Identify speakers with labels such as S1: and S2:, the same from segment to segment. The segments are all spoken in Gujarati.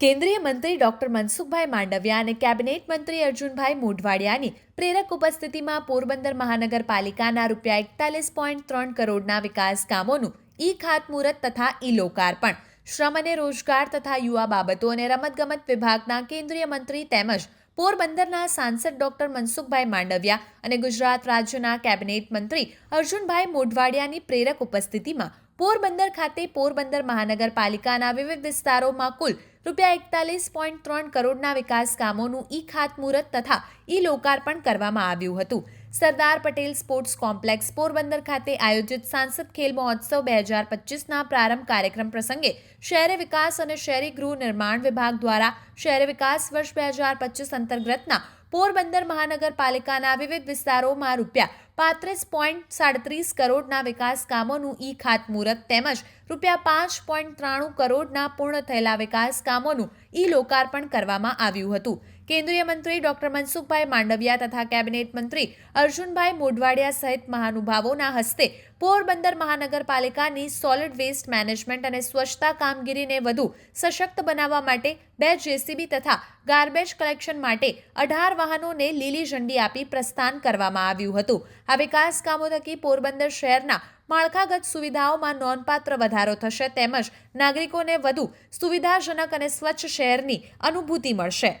S1: કેન્દ્રીય મંત્રી ડોક્ટર મનસુખભાઈ માંડવિયા અને કેબિનેટ મંત્રી અર્જુનભાઈ મોઢવાડિયાની પ્રેરક ઉપસ્થિતિમાં પોરબંદર મહાનગરપાલિકાના રૂપિયા એકતાલીસ પોઈન્ટ ત્રણ કરોડના વિકાસ કામોનું ઈ ખાતમુહૂર્ત તથા ઈ લોકાર્પણ, શ્રમ અને રોજગાર તથા યુવા બાબતો અને રમતગમત વિભાગના કેન્દ્રીય મંત્રી તેમજ પોરબંદરના સાંસદ ડોક્ટર મનસુખભાઈ માંડવિયા અને ગુજરાત રાજ્યના કેબિનેટ મંત્રી અર્જુનભાઈ મોઢવાડિયાની પ્રેરક ઉપસ્થિતિમાં પોરબંદર ખાતે પોરબંદર મહાનગરપાલિકાના વિવિધ વિસ્તારોમાં કુલ રૂપિયા એકતાલીસ પોઈન્ટ ત્રણ કરોડના વિકાસ કામોનું ઈ ખાતમુહૂર્ત તથા ઈ લોકાર્પણ કરવામાં આવ્યું હતું. સરદાર પટેલ સ્પોર્ટ્સ કોમ્પ્લેક્સ પોરબંદર ખાતે આયોજિત સાંસદ ખેલ મહોત્સવ બે હજાર પચીસના પ્રારંભ કાર્યક્રમ પ્રસંગે શહેરી વિકાસ અને શહેરી ગૃહ નિર્માણ વિભાગ દ્વારા શહેરી વિકાસ વર્ષ બે હજાર પચીસ અંતર્ગતના પોરબંદર મહાનગરપાલિકાના વિવિધ વિસ્તારોમાં રૂપિયા પાંત્રીસ પોઈન્ટ સાડત્રીસ કરોડના વિકાસ કામોનું ઈ ખાતમુહૂર્ત તેમજ રૂપિયા પાંચ પોઈન્ટ ત્રાણું કરોડના પૂર્ણ થયેલા વિકાસ કામોનું ઈ લોકાર્પણ કરવામાં આવ્યું હતું. કેન્દ્રીય મંત્રી ડોક્ટર મનસુખભાઈ માંડવિયા તથા કેબિનેટ મંત્રી અર્જુનભાઈ મોઢવાડિયા સહિત મહાનુભાવોના હસ્તે પોરબંદર મહાનગરપાલિકાની સોલિડ વેસ્ટ મેનેજમેન્ટ અને સ્વચ્છતા કામગીરીને વધુ સશક્ત બનાવવા માટે બે જેસીબી તથા ગાર્બેજ કલેક્શન માટે અઢાર વાહનોને લીલી ઝંડી આપી પ્રસ્થાન કરવામાં આવ્યું હતું. આ વિકાસ કામો થકી પોરબંદર શહેરના માળખાગત સુવિધાઓમાં નોંધપાત્ર વધારો થશે તેમજ નાગરિકોને વધુ સુવિધાજનક અને સ્વચ્છ શહેરની અનુભૂતિ મળશે.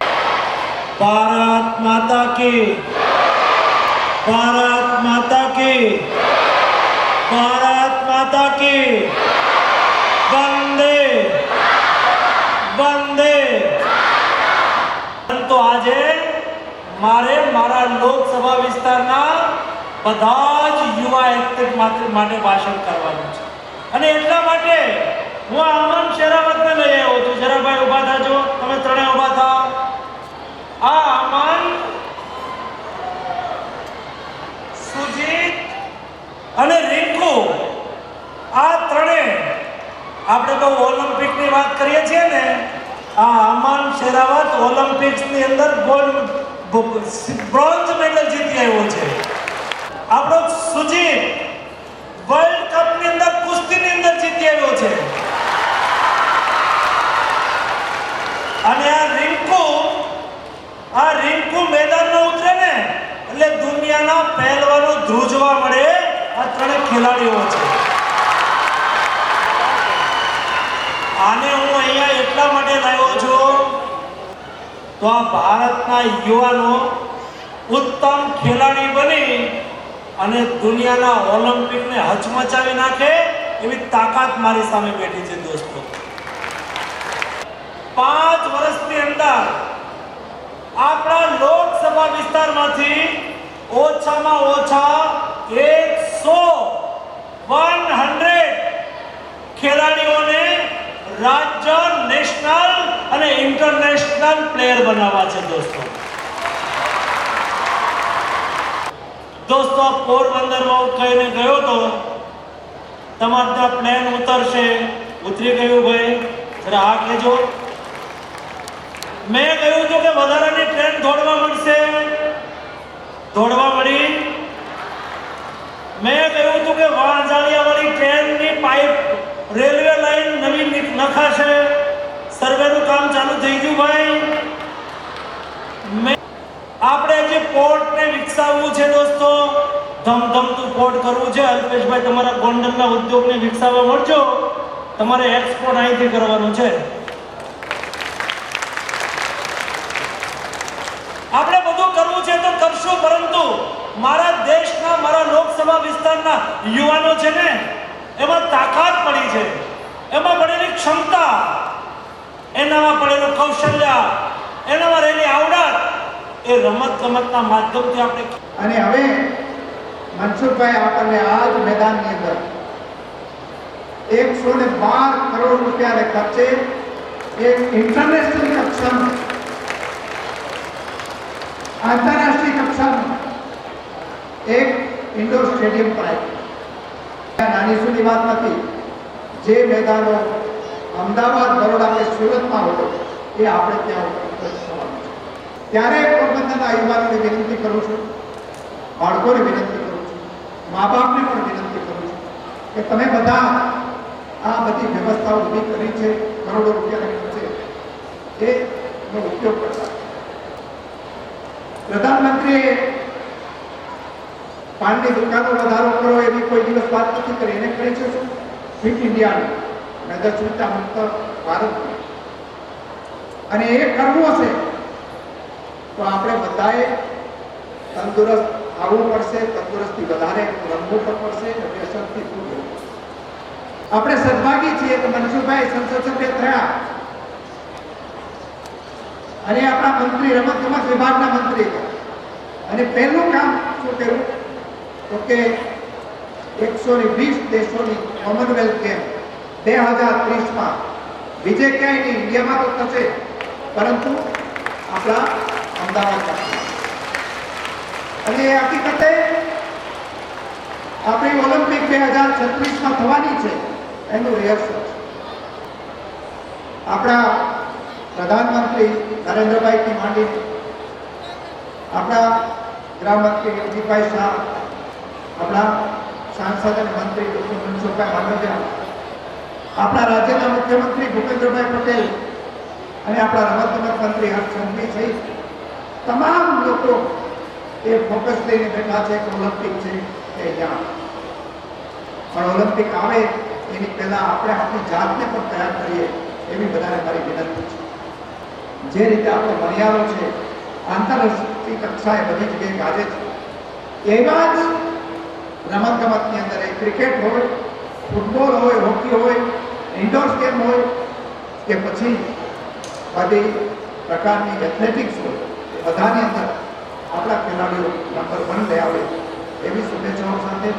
S2: ભારત માતા કી! ભારત માતા કી! ભારત માતા કી. વંદે. વંદે. તો આજે મારે મારા લોકસભા વિસ્તારના બધા જ યુવા એક્ટિવ માટે ભાષણ કરવાનું છે. અને એટલા માટે હું આમન શેરાવતને લઈ આવ્યો છું. શેરાભાઈ ઊભા થાજો તમે ત્રણેય ઊભા થા. આ અમન સુજીત અને રિંકુ આ ત્રણે આપણે તો ઓલિમ્પિકની વાત કરીએ છીએ ને આ અમન શેરાવત ઓલિમ્પિક્સની અંદર ગોલ્ડ બ્રોન્ઝ મેડલ જીતી આવ્યો છે. આપણો સુજીત વર્લ્ડ કપની અંદર કુસ્તીની અંદર જીતી આવ્યો છે. અને આ રિંકુ આ રિંકુ મેદાનમાં ઉતરે ને, એટલે દુનિયાના પહેલવાનો ધ્રુજવા મળે આ ત્રણે ખેલાડીઓ છે. આને હું અહીંયા એટલા માટે તો આ ભારતના યુવાનો ઉત્તમ ખેલાડી બની અને દુનિયાના ઓલિમ્પિકને હચમચાવી નાખે એવી તાકાત મારી સામે બેઠી છે દોસ્તો. પાંચ વર્ષની અંદર આપણા લોકસભા વિસ્તારમાંથી ઓછામાં ઓછા એકસો વન હંડ્રેડ ખેલાડીઓને રાજ્ય ઇન્ટરનેશનલ પ્લેયર બનાવવા છે દોસ્તો. દોસ્તો પોરબંદરમાં હું કહીને ગયો તો તમારે પ્લેન ઉતરશે. ઉતરી ગયું ભાઈ, જરા કહેજો મેં કહ્યું તો કે વધારાની ટ્રેન દોડવા મળશે. દોડવા મળી. મેં કહ્યું હતું કે વાંજાળિયાવાળી ટ્રેનની પાઇપ રેલવે લાઈન નવી નખાશે. સર્વેનું કામ ચાલુ થઈ ગયું ભાઈ. આપણે જે પોર્ટને વિકસાવવું છે દોસ્તો, ધમધમતું પોર્ટ કરવું છે. અલ્પેશભાઈ, તમારા ગોંડલના ઉદ્યોગને વિકસાવવા મળજો. તમારે એક્સપોર્ટ અહીંથી કરવાનું છે. આપણે બધું કરવું છે તો કરશું, પરંતુ મારા દેશના, મારા લોકસભા વિસ્તારના યુવાનો છે ને, એમાં તાકાત પડી છે. એમાં પડેલી ક્ષમતા એનામાં પડેલું કૌશલ્ય, એનામાં રહેલી આવડત, એ રમત ગમતના માધ્યમથી આપણે
S3: અને હવે મનસુખભાઈ આપણને આ જ મેદાનની અંદર એકસો ને બાર કરોડ રૂપિયાને ખર્ચે એક ઇન્ટરનેશનલ કક્ષાનું, આંતરરાષ્ટ્રીય કક્ષાનું એક ઇન્ડોર સ્ટેડિયમ પણ આવ્યું નાની સુધી વાત નથી, જે મેદાનો અમદાવાદ બરોડા કે સુરતમાં હોય, એ આપણે ત્યાં ત્યારે પોરબંદરના યુવાનોને વિનંતી કરું છું, બાળકોને વિનંતી કરું છું મા બાપને પણ વિનંતી કરું છું કે તમે બધા આ બધી વ્યવસ્થાઓ ઊભી કરી છે, કરોડો રૂપિયાના ખર્ચે એનો ઉપયોગ કરતા. પ્રધાનમંત્રીએ પાનની દુકાનો વધારો કરો એવી કોઈ દિવસ વાત નથી કરી, એને કરી છે શું? ફિટ ઇન્ડિયાની. મેદસ્વીતા મુક્ત ભારતની અને એ કરવું હશે, તો આપણે બધાએ તંદુરસ્ત આવવું પડશે, તંદુરસ્તી વધારે રમવું પણ પડશે અને વ્યસનથી દૂર. આપણે સદભાગી છીએ કે મનસુખભાઈ સંસદ સભ્ય થયા. અને આપણા મંત્રી રમત ગમત વિભાગના મંત્રી અને પહેલું કામ શું કર્યું? તો કે એકસો ને વીસ દેશોની કોમનવેલ્થ ગેમ બે હજાર ત્રીસમાં. બીજે ક્યાંય નહીં, ઇન્ડિયામાં તો થશે. પરંતુ આપણા અમદાવાદમાં અને એ હકીકતે આપણી ઓલિમ્પિક બે હજાર છત્રીસમાં થવાની છે, એનું રિહર્સલ આપણા પ્રધાનમંત્રી નરેન્દ્રભાઈથી માંડી આપણા ગૃહમંત્રી અજીતભાઈ શાહ, આપણા સાંસદ મંત્રી ડૉક્ટર મનસુખભાઈ માંડવિયા આપણા રાજ્યના મુખ્યમંત્રી ભૂપેન્દ્રભાઈ પટેલ અને આપણા રમતગમત મંત્રી હર્ષ સહિત તમામ લોકો એ ફોકસ લઈને બેઠા છે કે ઓલિમ્પિક છે એ જાણ. પણ ઓલિમ્પિક આવે એની પહેલા આપણે આપણી જાતને પણ તૈયાર કરીએ એવી બધાને મારી વિનંતી છે. જે રીતે આપણો મર્યાદો છે, આંતરરાષ્ટ્રીય કક્ષાએ બધી જગ્યાએ ગાજે છે. એવા જ રમતગમતની અંદર એ ક્રિકેટ હોય, ફૂટબોલ હોય, હોકી હોય ઇન્ડોર ગેમ હોય કે પછી બધી પ્રકારની એથ્લેટિક્સ હોય બધાની અંદર આપણા ખેલાડીઓ નંબર વન લઈ આવે એવી શુભેચ્છાઓ સાથે